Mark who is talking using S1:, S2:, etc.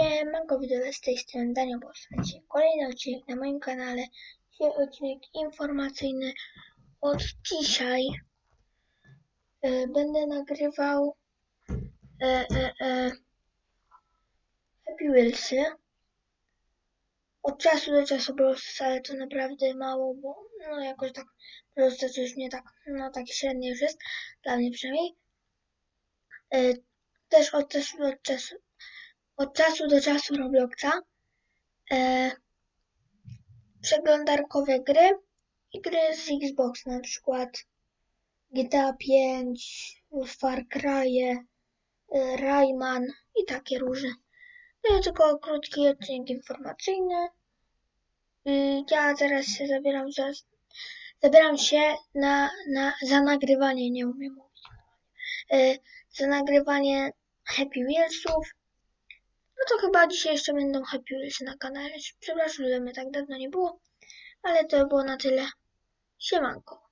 S1: Siemanko widzowie, z tej strony Daniel. Dzisiaj kolejny odcinek na moim kanale. Dzisiaj odcinek informacyjny. Od dzisiaj e, będę nagrywał e, e, e, Happy Wheelsy. Od czasu do czasu Bros, ale to naprawdę mało, bo no jakoś tak Bros już nie tak, no takie średnie już jest, dla mnie przynajmniej. E, też od czasu do czasu od czasu do czasu Robloxa, e, przeglądarkowe gry i gry z Xbox, na przykład GTA 5, Far Cry, e, Rayman i takie różne. To jest tylko krótki odcinek informacyjny. I ja teraz się zabieram za, zabieram się na, na, za nagrywanie, nie umiem mówić, e, za nagrywanie Happy Wheelsów. Chyba dzisiaj jeszcze będą Happy Wheels na kanale. Przepraszam, że mnie tak dawno nie było, ale to było na tyle. Siemanko.